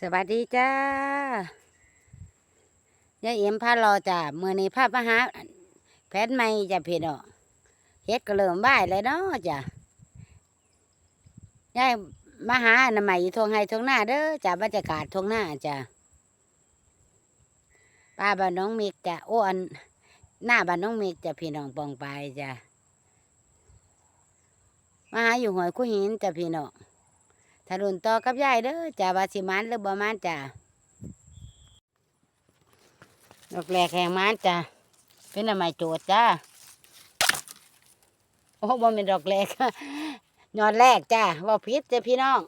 สวัสดีจ้ายายเอ็มพารอจ้าเมื่อนี้พามาหาแพทย์ใหม่จ้ะพี่น้อเฮ็ดก็เริ่มบ่ายเลยเนาะจ้ะยายมาหาอนามัยอยู่ทวงไห้ทวงหน้าเด้อจ้ะบรรยากาศทวงหน้าจ้ะป้าบ้านน้องมิกจ้ะโอ้อันหน้าบ้านน้องมิกจ้ะพี่น้องปองไปจ้ะมาหาอยู่หอยคู่หินจ้ะพี่น้อง ถ้ารุ่นต่อกับยายเด้อจ้าบาสิมันหรือบ่มันจ้าดอกแรกแห่งมันจ้าเป็นอะไรโจทย์จ้าโอ้บ่เป็นดอกแรกยอดแรกจ้าว่พิษจ้ะพี่น้อง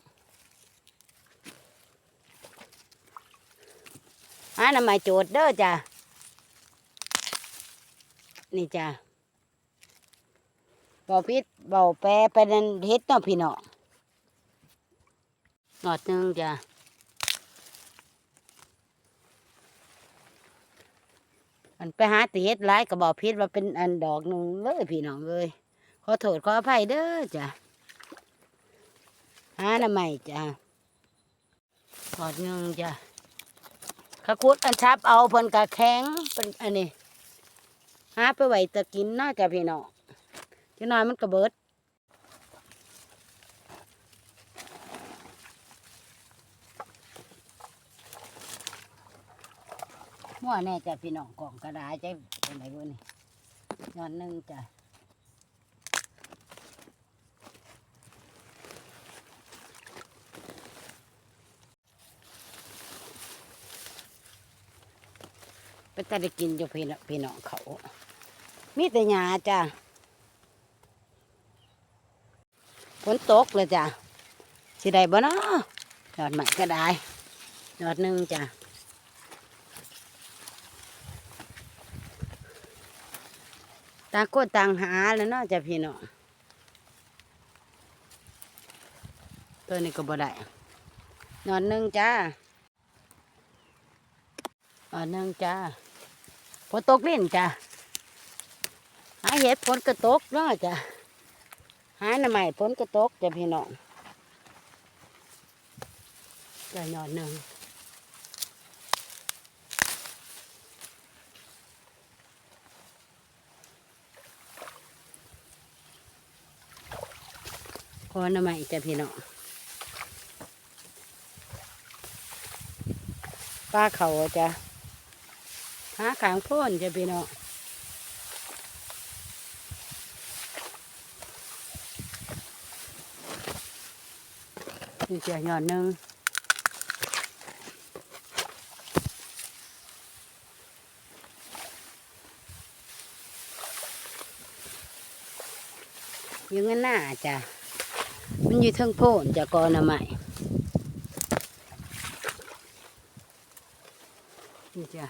หาหน่อไม้โจทย์เด้อจ้านี่จ้าบาพิษบาแปรไปนันเฮ็ดเนาะพี่น้อง หนอดหนึ่งจ้ะมันไปหาตีเฮ็ดหลายกระบอกพิษว่าเป็นอันดอกหนึ่งเลยพี่น้องเลยขอโทษขออภัยเด้อจ้ะหาหน่ะใหม่จ้ะหนอดหนึ่งจ้ะขาคุดอันชับเอาเพิ่นกะแข็งเป็นอันนี้หาไปไว้ตะกินเนาจ้ะพี่น้องจะน้อยมันกระเบิด มั่วแน่จ้ะพี่น้องกล่องกระดาษใจเป็นไรบุนี่นอนหนึ่งจ้ะเป็นตาได้กินอยู่พี่น้องพี่น้องเขา มีแต่หญ้าจ้ะฝนตกเลยจ้ะสิได้บ่เนาะยอดใหม่ก็ได้ยอดหนึ่งจ้ะ ต่างคนต่างหาแล้วเนาะจ้ะพี่น้องตัวนี้ก็บ่ได้นอนหนึ่งจ้านอนหนึ่งจ้าฝนตกเล่นจ้าหาเห็ดฝนก็ตกเนาะจ้ะหาหน่อไม้ฝนก็ตกจ้ะพี่น้องจ้ะนอนหนึ่ง อหน่อไม้จ้ะพี่น้องปลาเขาจ้ะหาขางพ่นจ้ะพี่น้องนี่จ้ะหย่อนหนึ่งยู่งั้นหน้าจ้ะ มันอยู่เทั้งโพนจะกอหน่อไม้นี่จ้ะ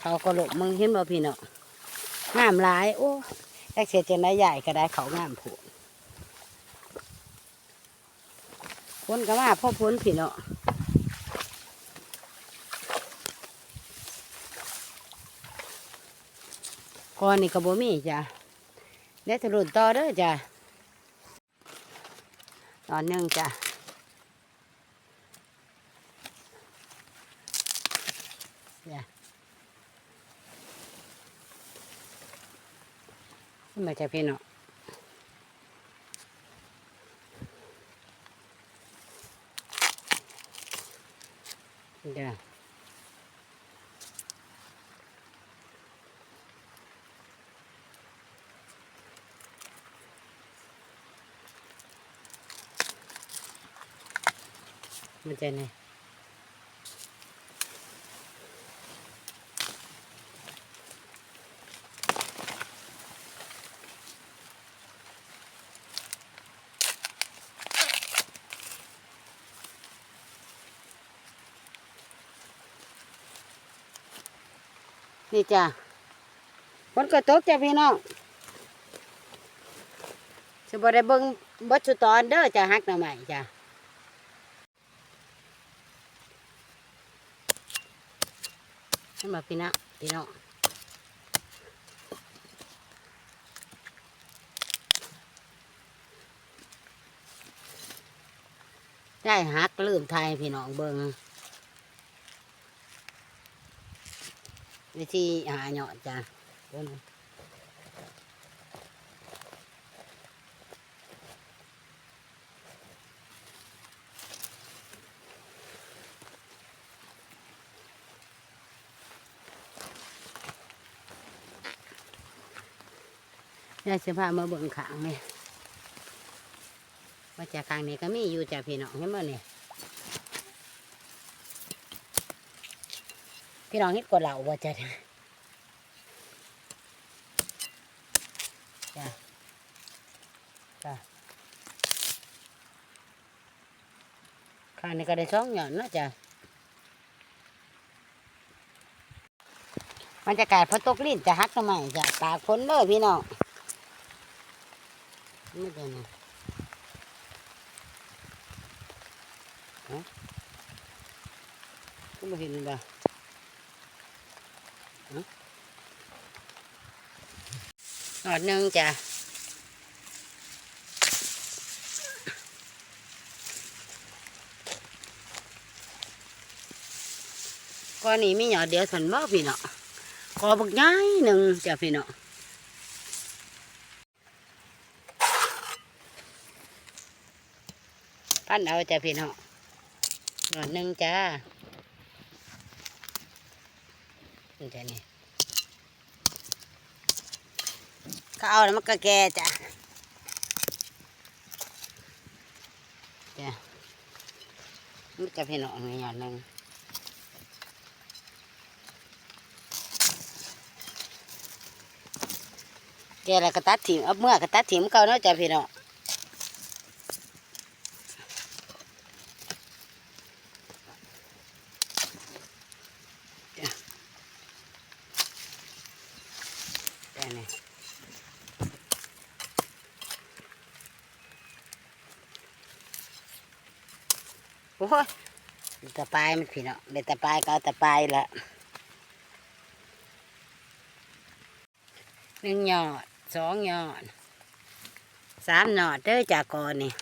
เขาก็หลบมึงเห็นบ่พี่เนาะงามหลายโอ้แอกเสียจะได้ใหญ่ก็ได้เขางามผูพ้นก็มาพ่อพ้นพี่เนาะก่อนนี่ก็บ่มีจ้ะได้ทะลุต่อเด้อจ้ะ อนหนึ่งจ้ะจ้ะมาจากพี่เนาะจ้ะ มันจะเนี่ยนี่จ้ะฝนก็ตกจ้ะพี่น้องจะบ่ได้เบิ่งบัดสุตอนเด้อจ้ะฮักหน่อไม้จ้ะ ขึ้น มาพี่นะพี่น้องได้ฮักลืมไทยพี่น้องเบิงวิธีหาเหยอดจ้ะ เบิ่งได้เสื้อผ้ามาเบิ่งขางเนี่ว่าจากขางนี้ก็มีอยู่จ้ะพี่น้องเห็นบ่เนี่ยพี่น้องเฮ็ดกว่าเหล่าว่าจ้ะจ้ะจ้ะข้างนี้ก็ได้ช่องหย่อนนะจ้ะมันจะกายพอตกลิ้นจะหักทำไมจ้ะตากฝนเด้อพี่น้อง ไม่เป็นไรก็ไม่เห็นเลยนะหอดหนึ่งจ้ะ ก้อนนี้มีหยอดเดียวสันเอาจ้ะพี่น้อาจ้ะพี่เนาะหยอดหนึ่งจ้านี่จ้ะนี่เขาเอาแล้วมันก็แก่จ้ะจ้ะมันจะพี่น้องนี่อย่างหนึ่งแกแล้วก็ตัดถิ่มเอาเมื่อก็ตัดถิ่มเก่าเนาะจ้ะพี่น้องจ้ะนี่ โอ้ยเดี๋ยวแตะปลายมันพี่น้องเดี๋ยวแตะปลายก็เอาแตะปลายละหนึ่งหยอดสองหยอดสามหยอดเด้อจากก่อนี่นี่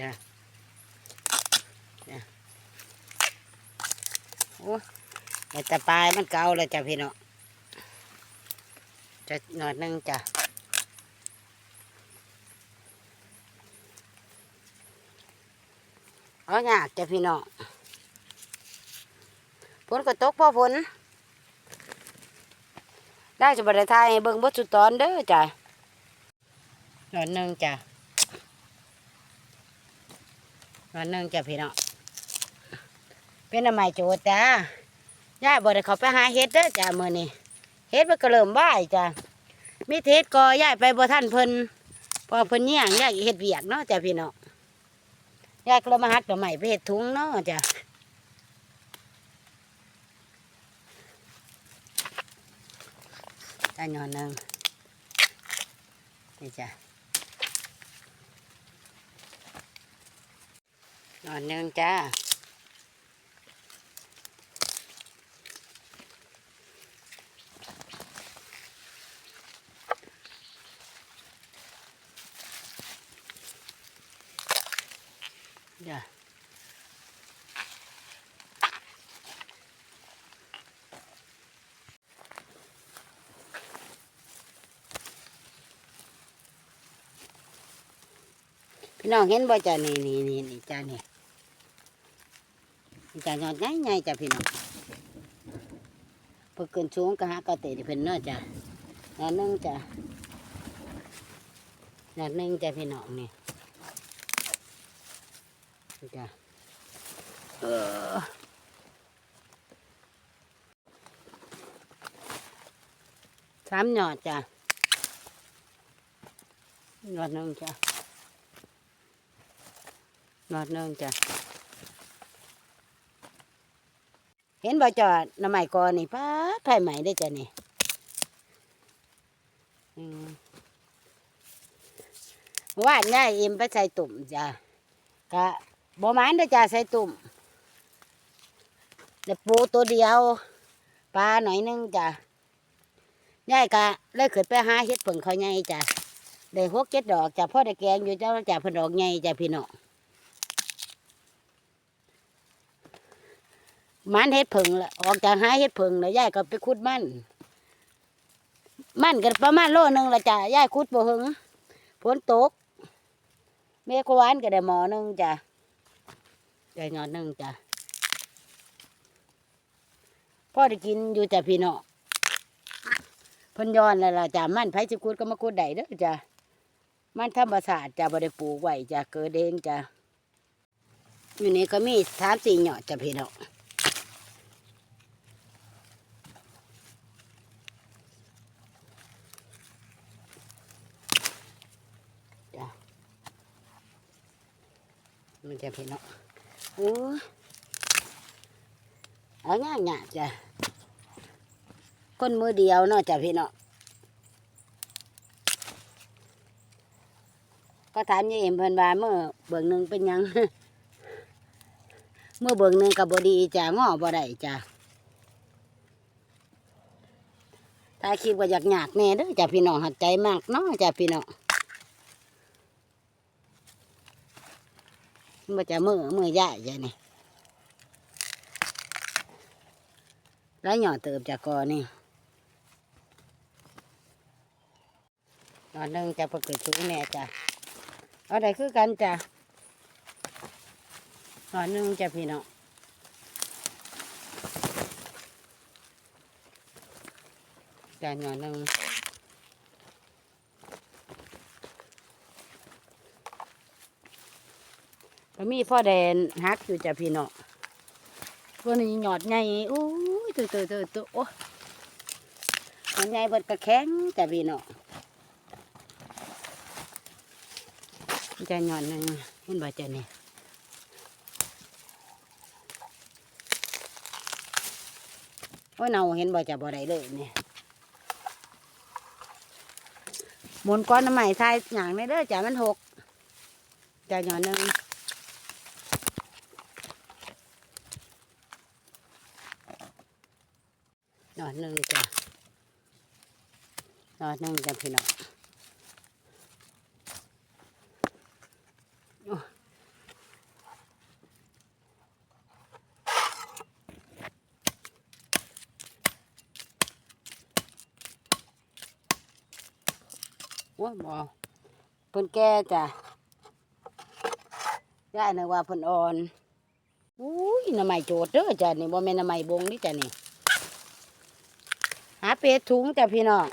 จ้ะจ้ะโอ้ยเดี๋ยว แตะปลายมันเก่าแล้วจ้ะพี่น้อจะหยอดหนึ่งจ้ะเอาอยากจ้ะพี่น้อฝนก็ตกพอฝนได้จะบริทายเบิ่งบทสุดตอนเด้อจ้ะหนอนนึ่งจ้ะหนอนนึ่งจ้ะพี่น้อเป็นอะไรโจทย์จ้ะ ย่าบ่ได้เขาไปหาเฮ็ดเด้อจ้ะมื้อนี้เฮ็ดมันก็เริ่มบ่ายจ้ะมีเฮ็ดก็ยายไปบ่ทันเพิ่นพอเพิ่นเยี่ยงยายเฮ็ดเวียกเนาะจ้ะพี่น้องยายก็เลยมาหัดตัวใหม่ไปเห็ดถุงเนาะจ้ะจ้าหนอนหนึ่งนี่จ้ะหนอนหนึ่งจ้าจ้ะ พี่น้องเห็นบ่จ้ะนี่นี่นี่นี่จ้ะนี่จ้ะยอดใหญ่ใหญ่จ้ะพี่น้องเพิ่นขึ้นสูงก็หากระเตะเพิ่นเนาะจ้ะหนอนหนึ่งจ้ะหนอนหนึ่งจ้ะพี่น้องนี่จ้ะเออสามหยอดจ้ะหยอดหนึ่งจ้ะ นอดหนึงจ้ะ เห็นบ่จอดน้ำใหม่ก่อนนี่ป้าไผ่ใหม่ได้จ้ะนี่ว่านย่ายเอ็มไปใส่ตุ่มจ้ะกะบ่มานเด้จ้าใส่ตุ่มแต่ปูตัวเดียวปลาหน่อยนึงจ้ะยายกะเลยขึ้นไปหาเฮ็ดผึ่งเขาใหญ่จ้ะได้หกเจ็ดดอกจ้ะพ่อได้แกงอยู่เจ้าจ้ะเพิ่นดอกใหญ่จ้ะพี่น้อง มันเฮ็ดผึ่งละออกจากหาเฮ็ดผึ่งแล้วยายก็ไปขุดมันมันกันประมาณโลนึงละจ้ะยายขุดบ่หึงฝนตกเมฆหวานก็ได้หมอหนึงจ้ะได้หยอดหนึงจ้ะพ่อได้กินอยู่จ้ะพี่น้องพิ่นย้อนแล้วล่ะจ้ะมันไผสิขุดก็มาขุดได้เด้อจ้ะมันธรรมชาติจ้ะบ่ได้ปลูกไว้จ้ะเกิดเองจ้ะอยู่นี่ก็มีสามสี่หยอดจ้ะพี่น้อง มันจะพี่น้องโอ้เอาง่ายง่ายจ้ะคนมือเดียวเนาะจ้ะพี่น้อก็ถามยายเอ็มเพิ่นว่าเมื่อเบิ่งหนึ่งเป็นยังเมื่อเบิ่งหนึ่งกับบดีจ้ะง้อบ่ได้จ้ะถ้าคิดว่าอยากหยากแน่เด้อจ้ะพี่น้องหัดใจมากเนาะจ้ะพี่น้อง มันจะมือมือใหญ่ใช่นี่แล้วหย่อเติบจากกอนี่ตอนนึงจะประกฤติแม่จ้ะเอาได้คือกันจ้ะตอนนึงจะพี่น้องจ้ะหย่อหนึ่ง ก็มีพ่อแดนฮักอยู่จ้ะพี่น้องตัวนี้หยอดใหญ่อู้ยตัวตัวตัวตัวโอ้หยอดใหญ่เบิดกระแข็งจ้ะพี่น้องจะหยอดหนึ่งเห็นบ่จ้ะนี่โอ้ยเนาเห็นบ่จ้ะบ่ได้เลยเนี่ยหมุนก้อนน้ำใหม่ทายอย่างนี้เด้อจ้ะมันหกจ้ะหยอดหนึ่ง หนอ ดหนึ่งจ้ะหนอดหนึ่งจ้ะพี่น้องโอ้ว้าบอเพิ่นแก่จ้ะย่านึกว่าเพิ่นอ่อนอุ้ยน้ำไม้โจดเด้อจ้ะนี่บ่แม่นน้ำไม้บงนี่จ้ะนี่ หาเป็ดถุงจ้ะพี่น้อง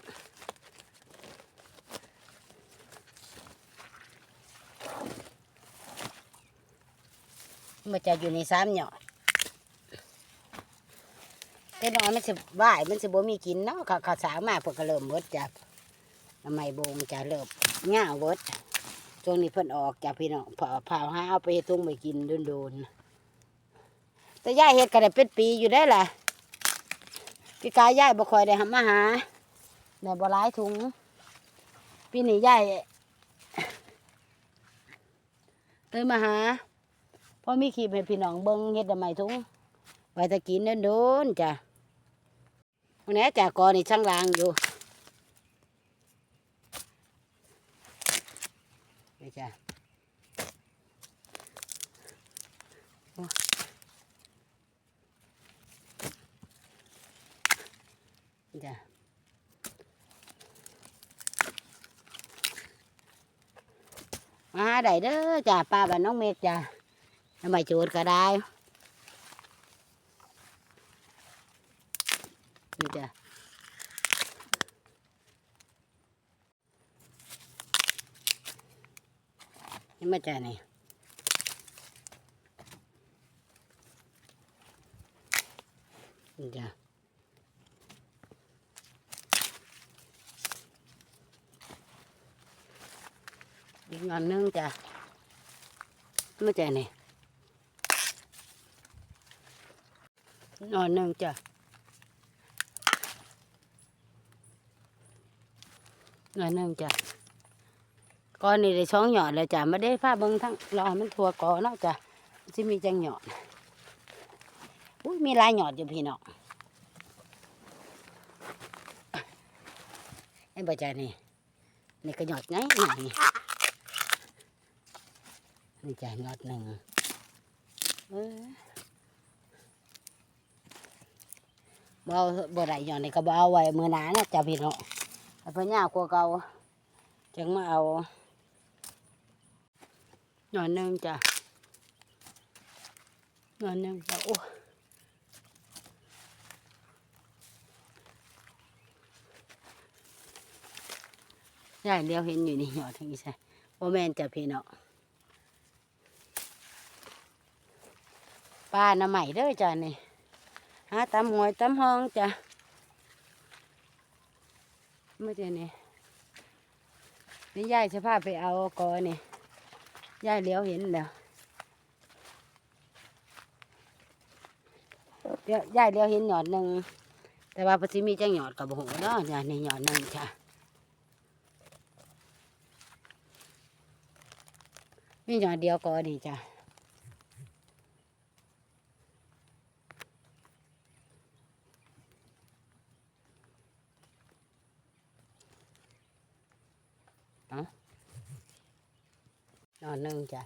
มันจะอยู่ในสามหยอดแต่น้อยมันจะบ่ายมันจะบ่มีกินเนาะขาเขาสางมาเพิ่นก็เริ่มเบิดจ้ะทำไมบงจะเริ่มง่าเบิดช่วงนี้เพิ่นออกจ้ะพี่น้องเผาเผาหาเอาไปเฮ็ดถุงไปกินโดนๆแต่ย่าเฮ็ดก็ได้เป็นปีอยู่ได้ล่ะ พี่กายย่ายบ่คอยได้หามาหาได้บ่หลายถุงปีนี้ย่ายเติมมาหาพ่อมีขีบให้พี่น้องเบิ้งเฮ็ดได้ไหมถุงไว้ถ้ากินโดนจ้ะวันนี้จากกอนี่ช่างลางอยู่นี่จ้ะโอ้ จ้ะมาหาได้เด้อจ้ะป้าบ้านน้องเมฆจ้ะทำไมจูดก็ได้นี่จ้ะนี่มาจ้ะนี่นี่จ้ะ อีกงานนึงจ้ะไม่ใจนี่นอนนึ่งจ้ะนอนนึ่งจ้ะก้อนนี่ได้ช่องหยอดเลยจ้ะไม่ได้ผ้าเบิ้งทั้งรอมันทั่วกอเนาะจ้ะที่มีจังหยอดอุ้ยมีลายหยอดอยู่พี่น้องไอ้บ่จ้ะนี่นี่ก็หยอดไงไง นี่จะยอดหนึ่งเออบ่เอาบ่ได้หยอดนี่ก็บ่เอาไว้มือหนานะจ้ะพี่น้องเอาเพิ่นยาวกว่าเก่าจังมาเอาหน่อยหนึงจ้ะหน่อยหนึงจ้ะโอ้ยายเดียวเห็นอยู่นี่หยอดทั้งนี้ใช่โอแมนจ้ะพี่เนาะ ปลาหน้ำใหม่เด้อจ้ะนี่หาตำหวยตำห้องจ้ะไม่ใช่นี่นี่ยายจะพาไปเอากอนี่ยายเลี้ยวเห็นแล้วเดี๋ยวยายเลี้ยวเห็นหยอดหนึ่งแต่ว่าปฏิมีจังหยอดกับโหเนาะจ้ะนี่หยอดหนึ่งจ้ะมีหยอดเดียวก็ดีจ้ะ หยอดหนึ่งจ้ะ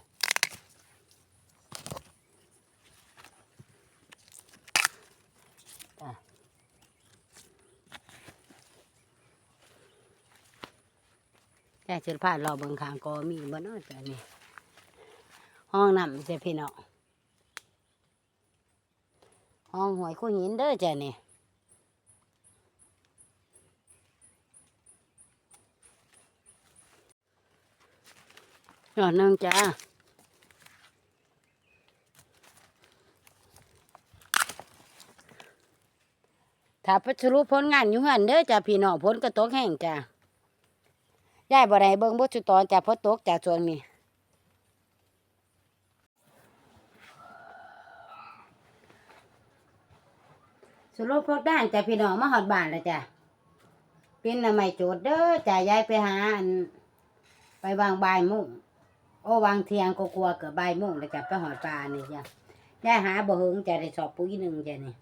ยายเชิญพาดรอเบิงขางกอมีบ่นาะจ้ะนี่ห้องน้ำจ้ะพี่น้องห้องหวยคู่หินเด้อจ้ะนี่ หยอดนึ่งจ้าถ้าไปสรุปผลงานอยู่หันเด้อจ้ะพี่น้องผลกระตกแห้งจ้ะยายบ่ได้เบิ่งบ่จุตอนจากพอตกจาช่วงนี้สรุปพวกด้านจ้ะพี่น้องมาฮอดบ้านแล้วจ้ะเป็นน่ะไม่โจทย์เด้อจ้ะยายไปหาอันไปวางบายมุ่ง โอ้วางเทียงก็กลัวเกือบบ่ายโมุ่งแล้วจะไปหอดปลานี่จ้ะยายหาบ่เฮิงจะได้สอบปุ๋ยหนึ่งจ้ะนี่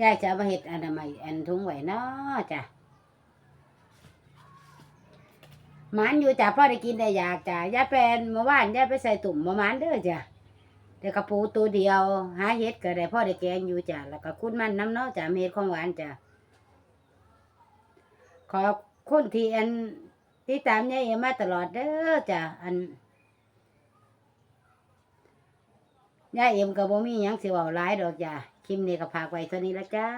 ยายจะเอามาเฮ็ดอันามัยอันถุงไหวเนาะจ้ะหมันอยู่จ้ะพ่อได้กินได้อยากจ้ะยายแปลนเมื่อวานยายไปใส่ตุ่มมามันเด้อจ้ะเดี๋ยวกระปูตัวเดียว หาเห็ดก็ได้พ่อได้แกงอยู่จ้ะแล้วก็คุณมันน้ำเนาะจ้ะเม็ดของหวานจ้ะขอบคุณที่อันที่ตามยายมาตลอดเด้อจ้ะอัน ยาเอ็มกับ่มีหยังสิเว้าหลายดอกจ้ะคลิปนี้ก็พากไว้เท่านี้ละจ้า